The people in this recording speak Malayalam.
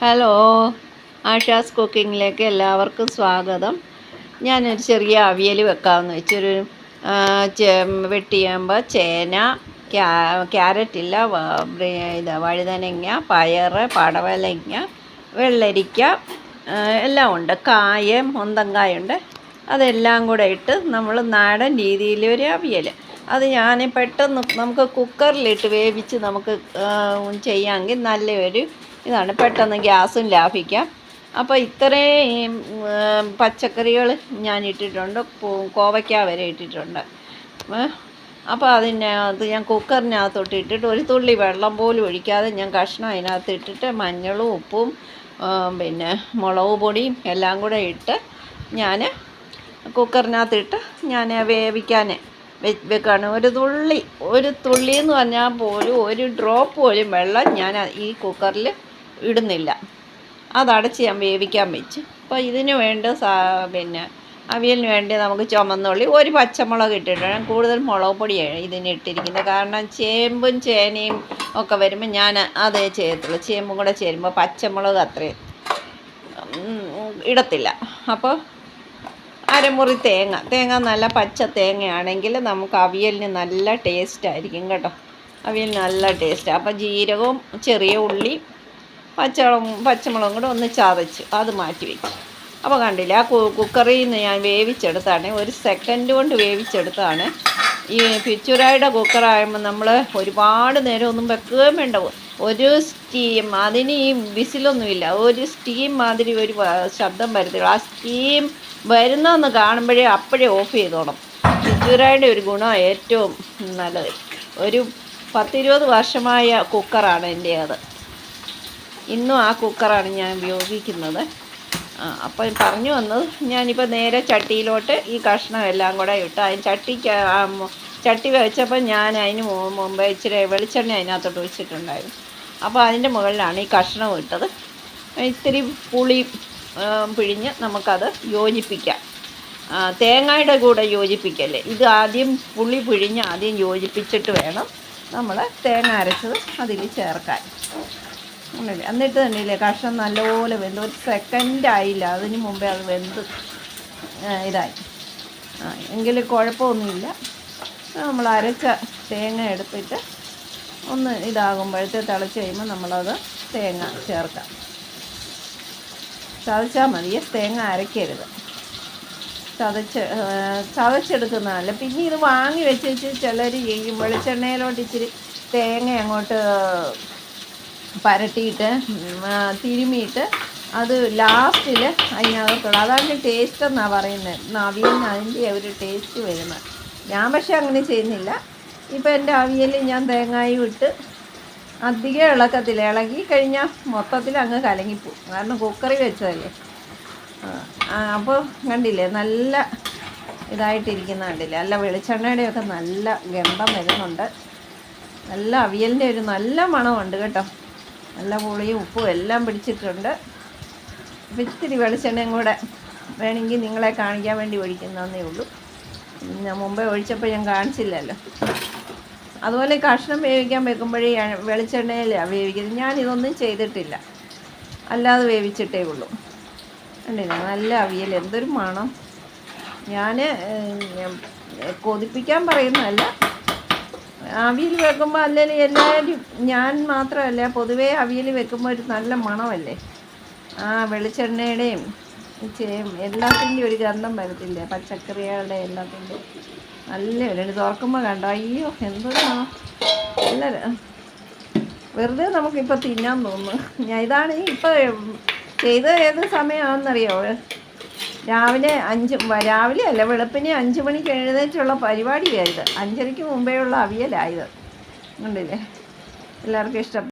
ഹലോ ആഷാസ് കുക്കിങ്ങിലേക്ക് എല്ലാവർക്കും സ്വാഗതം. ഞാനൊരു ചെറിയ അവിയൽ വെക്കാമെന്ന് വെച്ചൊരു വെട്ടിയാകുമ്പോൾ ചേന ക്യാ ക്യാരറ്റില്ല ഇത് വഴുതനങ്ങ പയറ് പടവലങ്ങ വെള്ളരിക്ക എല്ലാം ഉണ്ട്. കായ മുന്തങ്കായുണ്ട് അതെല്ലാം കൂടെ ഇട്ട് നമ്മൾ നാടൻ രീതിയിലൊരു അവിയൽ അത് ഞാൻ പെട്ടെന്ന് നമുക്ക് കുക്കറിലിട്ട് വേവിച്ച് നമുക്ക് ചെയ്യാമെങ്കിൽ നല്ലൊരു ഇതാണ് പെട്ടെന്ന് ഗ്യാസും ലാഭിക്കാം. അപ്പോൾ ഇത്രയും പച്ചക്കറികൾ ഞാൻ ഇട്ടിട്ടുണ്ട്. കോവയ്ക്ക വരെ ഇട്ടിട്ടുണ്ട്. അപ്പോൾ അതിനകത്ത് ഞാൻ കുക്കറിനകത്തോട്ട് ഇട്ടിട്ട് ഒരു തുള്ളി വെള്ളം പോലും ഒഴിക്കാതെ ഞാൻ കഷ്ണം അതിനകത്ത് ഇട്ടിട്ട് മഞ്ഞളും ഉപ്പും പിന്നെ മുളക് പൊടിയും എല്ലാം കൂടെ ഇട്ട് ഞാൻ കുക്കറിനകത്തിട്ട് ഞാൻ വേവിക്കാൻ വെക്കാണ്. ഒരു തുള്ളി ഒരു തുള്ളി എന്ന് പറഞ്ഞാൽ പോലും ഒരു ഡ്രോപ്പ് പോലും വെള്ളം ഞാൻ ഈ കുക്കറിൽ ഇടുന്നില്ല. അതടച്ച് ഞാൻ വേവിക്കാൻ വെച്ചു. അപ്പോൾ ഇതിന് വേണ്ട സാ പിന്നെ അവിയലിന് വേണ്ടി നമുക്ക് ചുമന്നുള്ളി ഒരു പച്ചമുളക് ഇട്ടിട്ടാണ് കൂടുതൽ മുളക് പൊടിയാണ് ഇതിന് ഇട്ടിരിക്കുന്നത്. കാരണം ചേമ്പും ചേനയും ഒക്കെ വരുമ്പോൾ ഞാൻ അതേ ചെയ്യത്തുള്ളൂ. ചേമ്പും കൂടെ ചേരുമ്പോൾ പച്ചമുളക് അത്രയും ഇടത്തില്ല. അപ്പോൾ അരമുറി തേങ്ങ. തേങ്ങ നല്ല പച്ച തേങ്ങയാണെങ്കിൽ നമുക്ക് അവിയലിന് നല്ല ടേസ്റ്റ് ആയിരിക്കും കേട്ടോ. അവിയൽ നല്ല ടേസ്റ്റ് അപ്പോൾ ജീരകവും ചെറിയ ഉള്ളി പച്ചമുളകും പച്ചമുളകും കൂടെ ഒന്ന് ചതച്ച് അത് മാറ്റി വെച്ചു. അപ്പോൾ കണ്ടില്ല ആ കുക്കറിൽ നിന്ന് ഞാൻ വേവിച്ചെടുത്താണ്. ഒരു സെക്കൻഡ് കൊണ്ട് വേവിച്ചെടുത്താണ്. ഈ പിച്ചുരായുടെ കുക്കറാകുമ്പോൾ നമ്മൾ ഒരുപാട് നേരം ഒന്നും വെക്കുകയും വേണ്ട. ഒരു സ്റ്റീം അതിന് ഈ വിസിലൊന്നുമില്ല. ഒരു സ്റ്റീം മാതിരി ഒരു ശബ്ദം വരത്തില്ല ആ സ്റ്റീം വരുന്നതെന്ന് കാണുമ്പോഴേ അപ്പോഴേ ഓഫ് ചെയ്തോണം. പിച്ചുരായുടെ ഒരു ഗുണം ഏറ്റവും നല്ലത് ഒരു പത്തിരുപത് വർഷമായ കുക്കറാണ് എന്റെ അത് ഇന്നും ആ കുക്കറാണ് ഞാൻ ഉപയോഗിക്കുന്നത്. അപ്പം പറഞ്ഞു വന്നത് ഞാനിപ്പോൾ നേരെ ചട്ടിയിലോട്ട് ഈ കഷ്ണം എല്ലാം കൂടെ ഇട്ട് അതിന് ചട്ടിക്ക് ചട്ടി വെച്ചപ്പോൾ ഞാൻ അതിന് മുമ്പ് ഇച്ചിരി വെളിച്ചെണ്ണ അതിനകത്തോട്ട് ഒഴിച്ചിട്ടുണ്ടായിരുന്നു. അപ്പോൾ അതിന്റെ മുകളിലാണ് ഈ കഷ്ണം ഇട്ടത്. ഇത്തിരി പുളി പിഴിഞ്ഞ് നമുക്കത് യോജിപ്പിക്കാം. തേങ്ങയുടെ കൂടെ യോജിപ്പിക്കല്ലേ? ഇത് ആദ്യം പുളി പിഴിഞ്ഞ് ആദ്യം യോജിപ്പിച്ചിട്ട് വേണം നമ്മൾ തേങ്ങ അരച്ചത് അതിൽ ചേർക്കാൻ. ഉണ്ടല്ലേ? എന്നിട്ട് തന്നെയില്ലേ കഷ്ണം നല്ലപോലെ വെന്ത്. ഒരു സെക്കൻഡ് ആയില്ല. അതിന് മുമ്പേ അത് വെന്ത് ഇതായി. ആ എങ്കിൽ കുഴപ്പമൊന്നുമില്ല. നമ്മൾ അരച്ച തേങ്ങ എടുത്തിട്ട് ഒന്ന് ഇതാകുമ്പോഴത്തെ തിളച്ച് കഴിയുമ്പോൾ നമ്മളത് തേങ്ങ ചേർക്കാം. ചതച്ചാൽ മതിയെ തേങ്ങ അരയ്ക്കരുത് ചതച്ച് ചതച്ചെടുക്കുന്നതല്ല പിന്നെ ഇത് വാങ്ങി വെച്ച് ചിലർ ചെയ്യും വെളിച്ചെണ്ണയിലോട്ട് ഇച്ചിരി തേങ്ങ അങ്ങോട്ട് പരട്ടിയിട്ട് തിരുമിയിട്ട് അത് ലാസ്റ്റിൽ അതിനകത്തുള്ള അതാണ് ടേസ്റ്റ് എന്നാണ് പറയുന്നത്. അവിയലിന് അതിന്റെ ഒരു ടേസ്റ്റ് വരുന്നത്. ഞാൻ പക്ഷേ അങ്ങനെ ചെയ്യുന്നില്ല. ഇപ്പോൾ എന്റെ അവിയൽ ഞാൻ തേങ്ങായും ഇട്ട് അധികം ഇളക്കത്തില്ല. ഇളകി കഴിഞ്ഞാൽ മൊത്തത്തിൽ അങ്ങ് കലങ്ങിപ്പോവും. കാരണം കുക്കറി വെച്ചതല്ലേ. അപ്പോൾ കണ്ടില്ലേ നല്ല ഇതായിട്ടിരിക്കുന്ന കണ്ടില്ലേ. നല്ല വെളിച്ചെണ്ണയുടെയൊക്കെ നല്ല ഗന്ധം വരുന്നുണ്ട്. നല്ല അവിയലിന്റെ ഒരു നല്ല മണമുണ്ട് കേട്ടോ. നല്ല പുളിയും ഉപ്പും എല്ലാം പിടിച്ചിട്ടുണ്ട്. അപ്പം ഇത്തിരി വെളിച്ചെണ്ണയും കൂടെ വേണമെങ്കിൽ നിങ്ങളെ കാണിക്കാൻ വേണ്ടി ഒഴിക്കുന്നതേ ഉള്ളൂ. ഞാൻ മുമ്പേ ഒഴിച്ചപ്പോൾ ഞാൻ കാണിച്ചില്ലല്ലോ. അതുപോലെ കഷ്ണം വേവിക്കാൻ വെക്കുമ്പോഴേ വെളിച്ചെണ്ണയിലാണ് വേവിക്കുന്നത്. ഞാനിതൊന്നും ചെയ്തിട്ടില്ല. അല്ലാതെ വേവിച്ചിട്ടേ ഉള്ളൂ. കണ്ടില്ല? നല്ല അവിയൽ. എന്തൊരു മണം. ഞാൻ കൊതിപ്പിക്കാൻ പറയുന്നതല്ല. അവിയൽ വെക്കുമ്പോൾ അല്ലെങ്കിൽ എല്ലാവരും ഞാൻ മാത്രമല്ല പൊതുവേ അവിയൽ വെക്കുമ്പോൾ ഒരു നല്ല മണമല്ലേ? ആ വെളിച്ചെണ്ണയുടെയും എല്ലാത്തിന്റെയും ഒരു ഗന്ധം വരത്തില്ലേ? പച്ചക്കറികളുടെ എല്ലാത്തിന്റെ നല്ല ഒരു തുറക്കുമ്പോൾ കണ്ടോ അയ്യോ എന്തൊരു മണം നല്ല വെറുതെ നമുക്കിപ്പോൾ തിന്നാൻ തോന്നുന്നു. ഞാൻ ഇതാണ് ഇപ്പോൾ ചെയ്ത ഏത് സമയമാണെന്നറിയോ രാവിലെ അഞ്ച് രാവിലെ അല്ല വെളുപ്പിനെ അഞ്ച് മണിക്ക് എഴുന്നേറ്റുള്ള പരിപാടിയായത് അഞ്ചരയ്ക്ക് മുമ്പേ ഉള്ള അവിയലായത് കണ്ടില്ലേ? എല്ലാവർക്കും ഇഷ്ടപ്പെട്ടു